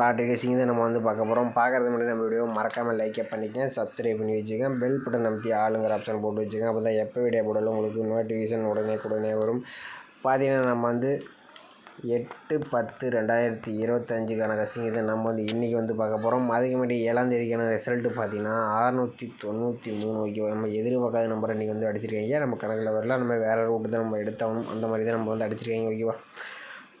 Lottery racing தான் நம்ம வந்து பார்க்க போகிறோம் பார்க்குறது முன்னாடி நம்ம வீடியோ மறக்காமல் லைக்கே பண்ணிக்கங்க. சப்ஸ்கிரைப் பண்ணி வச்சுக்கோங்க. பெல் பட்டன் அமைத்தி ஆளுங்கிற ஆப்ஷன் போட்டு வச்சுக்கோங்க. அப்போ தான் எப்போ வீடியோ போடலும் உங்களுக்கு நோட்டிஃபிகேஷன் உடனே உடனே வரும். பார்த்தீங்கன்னா நம்ம வந்து எட்டு பத்து ரெண்டாயிரத்தி இருபத்தஞ்சுக்கான கசிங் இதை நம்ம வந்து இன்றைக்கி வந்து பார்க்க போகிறோம் அதுக்கு முன்னாடி ஏழாம் தேதிக்கான ரிசல்ட்டு பார்த்தீங்கன்னா அறநூற்றி தொண்ணூற்றி மூணு ஓகே நம்ம எதிர்பார்க்காத நம்பரை இன்றைக்கி வந்து அடிச்சிருக்கீங்க. நம்ம கணக்கில் வரல. நம்ம வேறு ரூட்டு தான் நம்ம எடுத்தாகணும். அந்த மாதிரி தான் நம்ம வந்து அடிச்சிருக்கீங்க ஓகேவா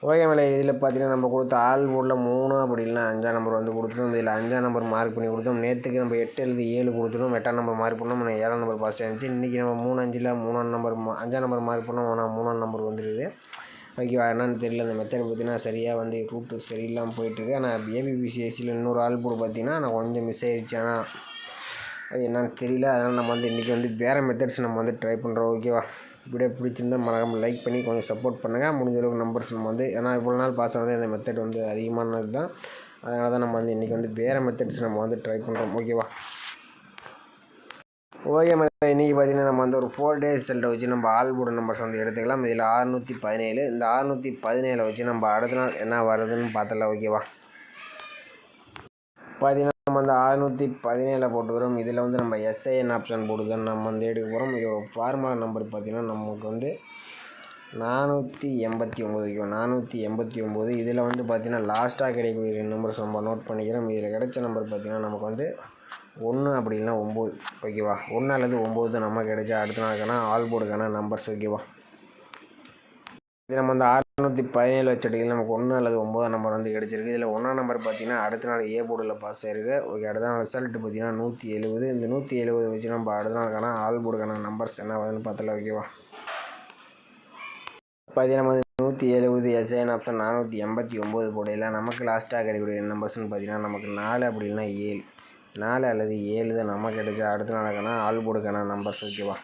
ஓகே இதில் பார்த்தீங்கன்னா நம்ம கொடுத்த ஆள் போர்டில் மூணு அப்படி இல்லைனா அஞ்சாம் நம்பர் வந்து கொடுத்தோம் இதில் அஞ்சாம் நம்பர் மார்க் பண்ணி கொடுத்தோம். நேற்றுக்கு நம்ம எட்டு எழுதி ஏழு கொடுத்துட்டோம். எட்டாம் நம்பர் மார்க் பண்ணோம். நம்ம ஏழாம் நம்பர் பாஸ் ஆகிடுச்சு இன்றைக்கி நம்ம மூணு அஞ்சில் மூணாம் நம்பர் அஞ்சாம் நம்பர் மார்க் பண்ணோம். ஆனால் மூணாம் நம்பர் வந்துடுது ஓகேவா என்னன்னு தெரியல. அந்த மெத்தட் பார்த்தீங்கன்னா சரியாக வந்து ரூட்டு சரியில்லாமல் போயிட்டுருக்கு. ஆனால் ஏபிபிசிஎஸ்சியில் இன்னொரு ஆள் போர்டு பார்த்தீங்கன்னா நான் கொஞ்சம் மிஸ் ஆயிடுச்சு ஆனால் அது என்னன்னு தெரியல. அதனால் நம்ம வந்து இன்றைக்கி வந்து வேறு மெத்தட்ஸ் நம்ம வந்து ட்ரை பண்ணுறோம் ஓகேவா வீடியோ பிடிச்சிருந்தா மறக்காமல் லைக் பண்ணி கொஞ்சம் சப்போர்ட் பண்ணுங்கள் முடிஞ்ச அளவுக்கு நம்பர்ஸ் நம்ம வந்து ஏன்னா இவ்வளோ நாள் பாஸ் ஆனது இந்த மெத்தட் வந்து அதிகமானது தான். அதனால தான் நம்ம வந்து இன்றைக்கி வந்து வேறு மெத்தட்ஸ் நம்ம வந்து ட்ரை பண்ணுறோம் ஓகேவா ஓகே மேடம் இன்றைக்கி பார்த்தீங்கன்னா நம்ம வந்து ஒரு ஃபோர் டேஸ் செல்ட்டை வச்சு நம்ம ஆல் போர்டு நம்பர்ஸ் வந்து எடுத்துக்கலாம். இதில் அறுநூற்றி பதினேழு இந்த அறுநூற்றி பதினேழை வச்சு நம்ம அடுத்த நாள் என்ன வருதுன்னு பார்த்தலாம் ஓகேவா பார்த்தீங்கன்னா நம்ம வந்து அறுநூற்றி பதினேழில் போட்டுக்கிறோம். இதில் வந்து நம்ம எஸ்ஐஎன் ஆப்ஷன் போட்டு தான் நம்ம வந்து எடுக்க போகிறோம் இதோட ஃபார்முலா நம்பர் பார்த்திங்கன்னா நமக்கு வந்து நானூற்றி எண்பத்தி ஒம்பது நானூற்றி எண்பத்தி ஒம்பது இதில் வந்து பார்த்திங்கன்னா லாஸ்ட்டாக கிடைக்கக்கூடிய நம்பர்ஸ் நம்ம நோட் பண்ணிக்கிறோம். இதில் கிடைச்ச நம்பர் பார்த்திங்கன்னா நமக்கு வந்து ஒன்று அப்படி ஒம்பது ஓகேவா ஒன்று அல்லது ஒம்பது நம்ம கிடைச்சா அடுத்த நாளுக்கான ஆல் போர்டுக்கான நம்பர்ஸ் ஓகேவா இது நம்ம வந்து அறுநூற்றி பதினேழு வச்சடிகள் நமக்கு ஒன்று அல்லது ஒம்பதாம் நம்பர் வந்து கிடச்சிருக்கு. இதில் ஒன்றாம் நம்பர் பார்த்தீங்கன்னா அடுத்த நாள் ஏ போர்டில் பாஸ் ஆயிருக்கு. ஓகே அடுத்த நாள் ரிசல்ட் பார்த்தீங்கன்னா நூற்றி எழுபது இந்த நூற்றி எழுபது வச்சு நம்ம அடுத்த நாளுக்கான ஆல் போர்டுக்கான நம்பர்ஸ் என்ன வருதுன்னு பார்த்தல ஓகேவா பார்த்தீங்கன்னா நூற்றி எழுபது எஸ்ஐன் ஆப்ஷன் நானூற்றி எண்பத்தி ஒம்பது போடையில் நமக்கு லாஸ்ட்டாக கிடைக்கக்கூடிய நம்பர்ஸ்னு பார்த்தீங்கன்னா நமக்கு நாலு அப்படி இல்லைனா ஏழு. நாலு அல்லது ஏழு தான் நம்ம கிடைச்சா அடுத்த நாளுக்கான ஆல் போர்டுக்கான நம்பர்ஸ் ஓகேவா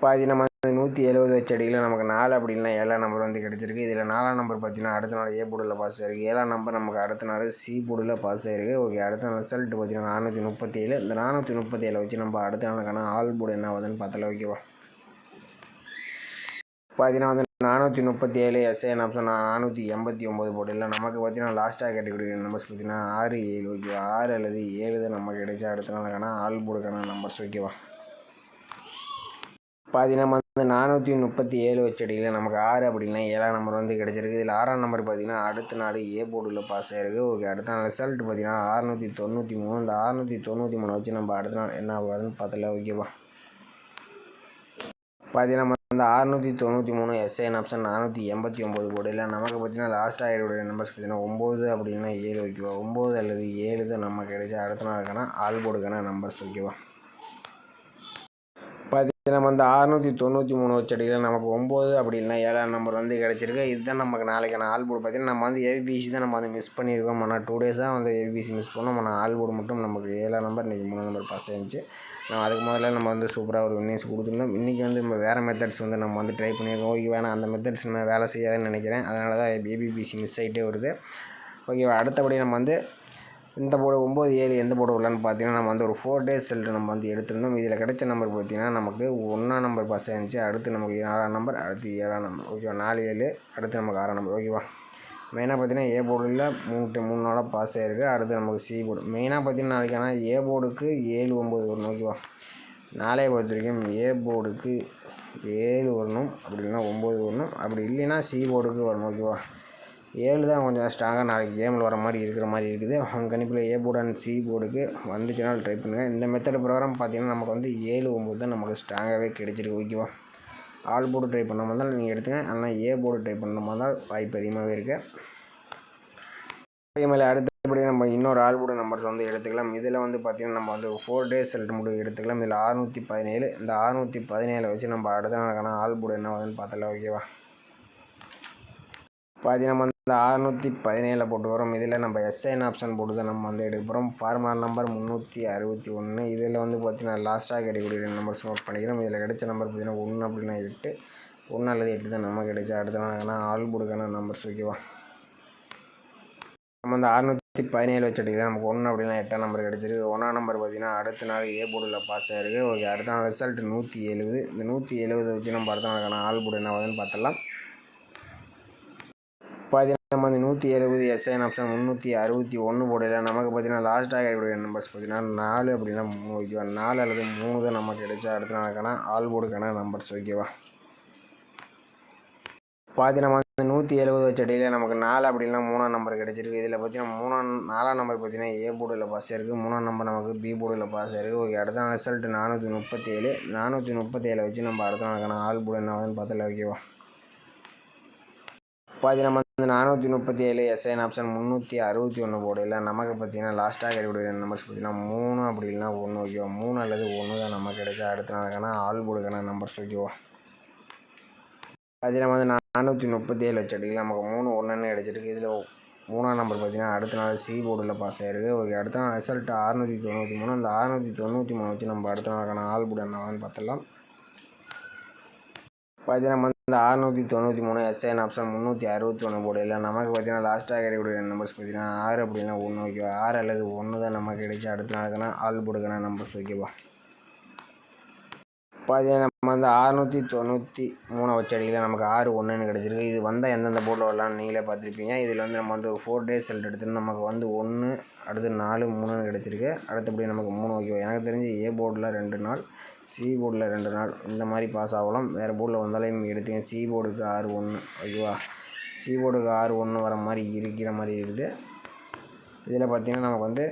பாதி நம்ம நூற்றி எழுபது வச்சடியில் நமக்கு நாலு அப்படி ஏழாம் நம்பர் வந்து கிடச்சிருக்கு. இதில் நாலாம் நம்பர் பார்த்தீங்கன்னா அடுத்த நாள் ஏ போர்டில் பாஸ் ஆயிருக்கு. ஏழாம் நம்பர் நமக்கு அடுத்த நாள் சி போர்டில் பாஸ் ஆயிருக்கு. ஓகே அடுத்த நாள் ரிசல்ட் பார்த்தீங்கன்னா நானூற்றி முப்பத்தி ஏழு இந்த நானூற்றி முப்பத்தி ஏழை வச்சு நம்ம அடுத்த நாளுக்கான ஆல் போர்டு என்ன ஆகுதுன்னு பார்த்தல ஓகேவா பார்த்தீங்கன்னா வந்து நானூற்றி முப்பத்தி ஏழு எஸ்ஐஎன் ஆப்ஷன் நானூற்றி எண்பத்தி ஒம்பது போட்டியில் நமக்கு பார்த்தீங்கன்னா லாஸ்ட்டாக கேட்டக்கூடிய நம்பர்ஸ் பார்த்தீங்கன்னா ஆறு ஏழு ஓகேவா ஆறு அல்லது ஏழு தான் நமக்கு கிடைச்சா அடுத்த நாளுக்கான ஆல் போர்டுக்கான நம்பர்ஸ் ஓகேவா பார்த்தீங்கன்னா வந்து நானூற்றி முப்பத்தி ஏழு வச்சடியில் நமக்கு ஆறு அப்படின்னா ஏழாம் நம்பர் வந்து கிடச்சிருக்கு. இதில் ஆறாம் நம்பர் பார்த்தீங்கன்னா அடுத்த நாள் ஏ போர்டில் பாஸ் ஆயிருக்கு. ஓகே அடுத்த நாள் ரிசல்ட் பார்த்தீங்கன்னா ஆறுநூற்றி தொண்ணூற்றி மூணு. இந்த ஆறுநூற்றி தொண்ணூற்றி மூணு வச்சு நம்ம அடுத்த நாள் என்ன ஆகுதுன்னு பார்த்தல ஓகேவா பார்த்தீங்கன்னா அந்த ஆறுநூற்றி தொண்ணூற்றி மூணு எஸ்ஐஎன் ஆப்ஷன் நானூற்றி எண்பத்தி ஒம்பது போர்டில் நமக்கு பார்த்தீங்கன்னா லாஸ்ட் ஆயிடுடைய நம்பர்ஸ் பார்த்தீங்கன்னா ஒம்பது அப்படின்னா ஏழு. ஓகேவா ஒம்பது அல்லது ஏழு தான் நம்ம கிடைச்சா அடுத்த நாளுக்கான ஆல் போர்டுக்கான நம்பர்ஸ் ஓகேவா நம்ம அந்த அறுநூற்றி தொண்ணூற்றி மூணு வச்சடியில் நமக்கு ஒம்பது அப்படின்னா ஏழாம் நம்பர் வந்து கிடச்சிருக்கு. இதுதான் நமக்கு நாளைக்கான ஆள் போர்டு பார்த்தீங்கன்னா நம்ம வந்து ஏபிசி தான் நம்ம வந்து மிஸ் பண்ணியிருக்கோம். ஆனால் டூ டேஸாக வந்து ஏபிசி மிஸ் பண்ணோம். ஆனால் ஆள் போர்டு மட்டும் நமக்கு ஏழாம் நம்பர் இன்றைக்கி மூணு நம்பர் பாஸ் ஆயிருந்துச்சு. நம்ம அதுக்கு முதல்ல நம்ம வந்து சூப்பராக ஒரு வின்னிங்ஸ் கொடுத்துருந்தோம். இன்றைக்கி வந்து நம்ம வேறு மெத்தட்ஸ் வந்து நம்ம வந்து ட்ரை பண்ணியிருக்கோம். ஓகே வேணாம் அந்த மெத்தட்ஸ் நம்ம வேலை செய்யாதுன்னு நினைக்கிறேன். அதனால தான் ஏபிபிசி மிஸ் ஆகிட்டே வருது. ஓகேவா அடுத்தபடி நம்ம வந்து இந்த போர்டு ஒம்பது ஏழு எந்த போர்டு வரலான்னு பார்த்தீங்கன்னா நம்ம வந்து ஒரு ஃபோர் டேஸ் செல்ட்டு நம்ம வந்து எடுத்திருந்தோம். இதில் கிடைச்ச நம்பர் பார்த்தீங்கன்னா நமக்கு ஒன்றாம் நம்பர் பாஸ் ஆயிருந்துச்சு அடுத்து நமக்கு ஆறாம் நம்பர் அடுத்து ஏழாம் நம்பர் ஓகேவா நாலு ஏழு அடுத்து நமக்கு ஆறாம் நம்பர் ஓகேவா மெயினாக பார்த்தீங்கன்னா ஏ போர்டில் மூணு மூணு நாளாக பாஸ் ஆகிருக்கு அடுத்து நமக்கு சி போர்டு மெயினாக பார்த்தீங்கன்னா நாளைக்கு ஆனால் ஏ போர்டுக்கு ஏழு ஒம்பது வரணும். ஓகேவா நாளே பொறுத்த வரைக்கும் ஏ போர்டுக்கு ஏழு வரணும். அப்படி இல்லைன்னா ஒம்பது வரணும். அப்படி இல்லைன்னா சி போர்டுக்கு வரணும். ஓகேவா ஏழு தான் கொஞ்சம் ஸ்ட்ராங்காக நாளைக்கு கேமில் வர மாதிரி இருக்கிற மாதிரி இருக்குது. அவங்க கணிப்பில் ஏ போர்டு அண்ட் சி போர்டுக்கு வந்துச்சுன்னா ட்ரை பண்ணுங்கள் இந்த மெத்தட் ப்ரோக்ராம் பார்த்தீங்கன்னா நமக்கு வந்து ஏழு ஒம்பது தான் நமக்கு ஸ்ட்ராங்காகவே கிடைச்சிருக்கு. ஓகேவா ஆல் போர்டு ட்ரை பண்ண மாதிரி நீங்கள் எடுத்துங்க. ஆனால் ஏ போர்டு ட்ரை பண்ணுற மாதிரி தான் வாய்ப்பு அதிகமாகவே இருக்குது அதே மாதிரி அடுத்தபடி நம்ம இன்னொரு ஆல் போர்டு நம்பர்ஸ் வந்து எடுத்துக்கலாம். இதில் வந்து பார்த்திங்கன்னா நம்ம வந்து ஃபோர் டேஸ் செல்ட் முடிவு எடுத்துக்கலாம். இதில் அறுநூற்றி பதினேழு. இந்த அறுநூற்றி பதினேழை வச்சு நம்ம அடுத்த நாளுக்கான ஆல் போர்டு என்ன வருதுன்னு பார்த்தலாம் ஓகேவா பார்த்தீங்கன்னா நம்ம இந்த அறுநூற்றி பதினேழில் போட்டு வரோம். இதில் நம்ம எஸ்ஐன் ஆப்ஷன் போட்டு தான் நம்ம வந்து எடுக்க போகிறோம் ஃபார்முலா நம்பர் முந்நூற்றி அறுபத்தி ஒன்று இதில் வந்து பார்த்திங்கன்னா லாஸ்ட்டாக கிடைக்கக்கூடிய நம்பர்ஸ் நோட் பண்ணிக்கிறோம். இதில் கிடைச்ச நம்பர் பார்த்திங்கன்னா ஒன்று அப்படின்னா எட்டு. ஒன்று அல்லது எட்டு தான் நம்ம கிடைச்சா அடுத்த நாளுக்கான ஆள் போர்டுக்கான நம்பர்ஸ் ஓகேவா நம்ம இந்த அறுநூற்றி பதினேழு வச்சுட்டிங்கன்னா நமக்கு ஒன்று அப்படின்னா எட்டாம் நம்பர் கிடச்சிருக்கு. ஒன்றாம் நம்பர் பார்த்திங்கன்னா அடுத்த நாள் ஏ போர்டில் பாஸ் ஆகிருக்கு ஓகே அடுத்த நாள் ரிசல்ட் நூற்றி எழுபது இந்த நூற்றி எழுபது வச்சு நம்ம அடுத்த நாளுக்கான ஆள் போர்டு என்ன ஆகுதுன்னு பார்த்தலாம் நம்ம வந்து நூற்றி எழுபது எஸ்ஐன் ஆப்ஷன் முந்நூற்றி அறுபத்தி ஒன்று போடையில் நமக்கு பார்த்தீங்கன்னா லாஸ்ட்டாக கிடைக்கக்கூடிய நம்பர்ஸ் பார்த்தீங்கன்னா நாலு அப்படின்னா மூணு ஓகேவா நாலு அல்லது மூணு தான் நமக்கு கிடைச்சா அடுத்த நாளுக்கான ஆல் போர்டுக்கான நம்பர்ஸ் ஓகேவா பார்த்தீங்கன்னா நூற்றி எழுபது வச்ச நமக்கு நாலு அப்படின்னா மூணாம் நம்பர் கிடச்சிருக்கு. இதில் பார்த்தீங்கன்னா மூணாம் நாலாம் நம்பர் பார்த்தீங்கன்னா ஏ போர்டில் பாஸ் ஆயிருக்கு. மூணாம் நம்பர் நமக்கு பி போர்டில் பாஸ் ஆயிருக்கு. ஓகே அடுத்த நாள் ரிசல்ட் நானூற்றி முப்பத்தி ஏழு நானூற்றி முப்பத்தி ஏழை வச்சு நம்ம அடுத்த நாளுக்கான ஆல் போர்டு என்ன ஆகுதுன்னு பார்த்தல ஓகேவா பார்த்தீங்கன்னா நம்ம இந்த நானூற்றி முப்பத்தி ஏழு எஸ்ஐன் ஆப்ஷன் முந்நூற்றி அறுபத்தி ஒன்று போடையில் நமக்கு பார்த்தீங்கன்னா லாஸ்ட்டாக கிடைக்கக்கூடிய நம்பர்ஸ் பார்த்தீங்கன்னா மூணு அப்படி இல்லைனா ஒன்று ஓகேவா மூணு அல்லது ஒன்று தான் நமக்கு கிடைச்சா அடுத்த நாளுக்கான ஆள் போர்டுக்கான நம்பர்ஸ் ஓகேவா அதே நம்ம வந்து நானூற்றி முப்பத்தி ஏழு வச்ச நமக்கு மூணு ஒன்றுன்னு கிடச்சிருக்கு. இதில் மூணாம் நம்பர் பார்த்தீங்கன்னா அடுத்த நாள் சி போர்டில் பாஸ் ஆயிருக்கு. ஓகே அடுத்த நாள் ரிசல்ட் அறுநூற்றி தொண்ணூற்றி மூணு. அந்த அறுநூற்றி தொண்ணூற்றி மூணு வச்சு நம்ம அடுத்த நாளுக்கான ஆள் போர்டு என்னவான்னு பார்த்துடலாம். பார்த்தீங்கன்னா இந்த வந்து அறுநூற்றி தொண்ணூற்றி மூணு எஸ்ஐன் ஆப்ஷன் முந்நூற்றி அறுபத்தி ஒன்று போர்டு இல்லை நமக்கு பார்த்தீங்கன்னா லாஸ்ட்டாக கிடைக்கக்கூடிய நம்பர்ஸ் பார்த்தீங்கன்னா ஆறு அப்படின்னா ஒன்று ஓகேவா ஆறு அல்லது ஒன்று தான் நமக்கு கிடைச்சி அடுத்த நாளுக்குன்னா ஆள் போர்டுக்கான நம்பர்ஸ் ஓகேவா பார்த்தீங்கன்னா நம்ம வந்து அறுநூற்றி தொண்ணூற்றி மூணு வச்ச அடியில் நமக்கு ஆறு ஒன்றுன்னு கிடச்சிருக்கு. இது வந்தால் எந்தெந்த போர்டில் வரலாம்னு நீங்களே பார்த்துருப்பீங்க. இதில் வந்து நம்ம வந்து ஒரு ஃபோர் டேஸ் ரிசல்ட் எடுத்துன்னு நமக்கு வந்து ஒன்று அடுத்து நாலு மூணுன்னு கிடச்சிருக்கு. அடுத்தபடி நமக்கு மூணு ஓகே எனக்கு தெரிஞ்சு ஏ போர்டில் ரெண்டு நாள் சி போர்டில் ரெண்டு நாள் இந்த மாதிரி பாஸ் ஆகலாம். வேறு போர்டில் வந்தாலே நீங்கள் எடுத்தீங்க சி போர்டுக்கு ஆறு ஒன்று ஓகேவா சி போர்டுக்கு ஆறு ஒன்று வர மாதிரி இருக்கிற மாதிரி இருக்குது. இதில் பார்த்தீங்கன்னா நமக்கு வந்து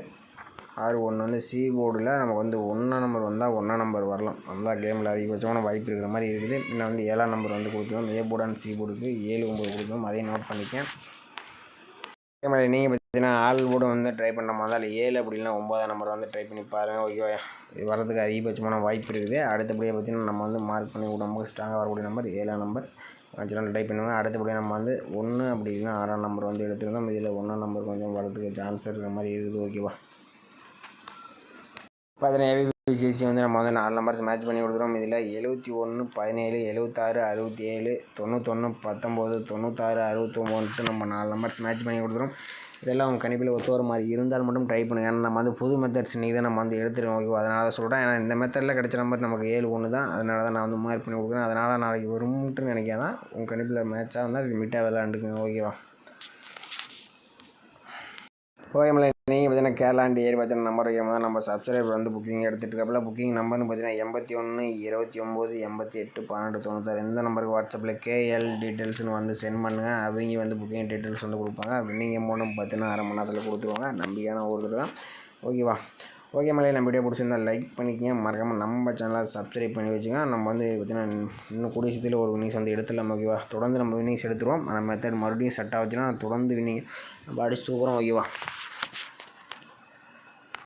ஆறு ஒன்று வந்து சி போர்டில் நமக்கு வந்து ஒன்றாம் நம்பர் வந்தால் ஒன்றாம் நம்பர் வரலாம். வந்தால் கேமில் அதிகபட்சமான வாய்ப்பு இருக்கிற மாதிரி இருக்குது. இன்னும் வந்து ஏழாம் நம்பர் வந்து கொடுக்கணும். ஏ போர்டு அண்ட் சி போர்டுக்கு ஏழு ஒம்பது கொடுக்கணும். அதையும் நோட் பண்ணிக்கேன். அதே மாதிரி நீங்கள் பார்த்தீங்கன்னா ஆல் கூட வந்து ட்ரை பண்ண மாதிரி ஏழு அப்படின்னா ஒம்பதாம் நம்பர் வந்து ட்ரை பண்ணி பாருங்கள் ஓகேவா இது வரதுக்கு அதிகபட்சமான வாய்ப்பு இருக்குது. அடுத்தபடியாக பார்த்தீங்கன்னா நம்ம வந்து மார்க் பண்ணி நமக்கு ஸ்ட்ராங்காக வரக்கூடிய நம்பர் ஏழாம் நம்பர் சேனல் டைப் பண்ணுவேன் அடுத்தபடியாக நம்ம வந்து ஒன்று அப்படி இல்லைன்னா ஆறாம் நம்பர் வந்து எடுத்துருந்தோம். இதில் ஒன்றாம் நம்பர் கொஞ்சம் வரதுக்கு சான்ஸ் இருக்கிற மாதிரி இருக்குது. ஓகேவா பார்த்தீங்கன்னா ஏபிபிசிஎஸ்சி வந்து நம்ம வந்து நாலு நம்பர்ஸ் மேட்ச் பண்ணி கொடுக்குறோம். இதில் எழுபத்தி ஒன்று பதினேழு எழுபத்தாறு அறுபத்தி ஏழு தொண்ணூத்தொன்று பத்தொம்போது தொண்ணூத்தாறு அறுபத்தொம்போன்ட்டு நம்ம நாலு நம்பர்ஸ் மேட்ச் பண்ணி கொடுக்குறோம். இதெல்லாம் உங்கள் கணிப்பில் ஒத்து வர மாதிரி இருந்தால் மட்டும் ட்ரை பண்ணுங்கள் ஏன்னா நம்ம வந்து புது மெத்தட்ஸ் இன்றைக்கி தான் நம்ம வந்து எடுத்துருவோம். ஓகே அதனால தான் சொல்கிறேன் ஏன்னா இந்த மெத்தடில் கிடச்ச நம்பர் நமக்கு ஏழு ஒன்று தான். அதனால தான் நான் வந்து மார்க் பண்ணி கொடுக்குறேன். அதனால் நாளைக்கு வரும்ட்டு நினைக்காதான் உங்கள் கணிப்பில் மேட்சாக இருந்தால் லிமிட்டாக விளாண்டுக்குங்க ஓகேவா ஓகே மலை. நீங்கள் பார்த்தீங்கன்னா கேலாண்டு ஏறி பார்த்தீங்கன்னா நம்பர் வைக்கும் தான் நம்ம சப்ஸ்கிரைபர் வந்து புக்கிங் எடுத்துகிட்டு இருக்கப்பல புக்கிங் நம்பர்னு பார்த்தீங்கன்னா எண்பத்தி ஒன்று இருபத்தி ஒம்பது எண்பத்தி எட்டு பன்னெண்டு தொண்ணூத்தாறு. இந்த நம்பருக்கு வாட்ஸ்அப்பில் கேஎல் டீட்டெயில்ஸ்னு வந்து சென்ட் பண்ணுங்கள் அவங்க வந்து புக்கிங் டீட்டெயில்ஸ் வந்து கொடுப்பாங்க. வின்னிங் அமௌண்ட்டும் பார்த்தீங்கன்னா அரை மணி நேரத்தில் கொடுத்துருவாங்க. நம்பிக்கையான ஒருத்தர் தான் ஓகேவா ஓகே மலையை நம்ம வீடியோ பிடிச்சிருந்தா லைக் பண்ணிக்கங்க. மறக்காமல் நம்ம சேனலை சப்ஸ்கிரைப் பண்ணி வச்சுங்க. நம்ம வந்து பார்த்தீங்கன்னா இன்னும் கூடிய ஒரு வினிங்ஸ் வந்து எடுத்துடலாம். ஓகேவா தொடர்ந்து நம்ம வினிங்ஸ் எடுத்துருவோம். நம்ம மெத்தட் மறுபடியும் செட் ஆச்சுன்னா தொடர்ந்து வினிங் நம்ம அடிச்சு தூக்குறோம். ஓகேவா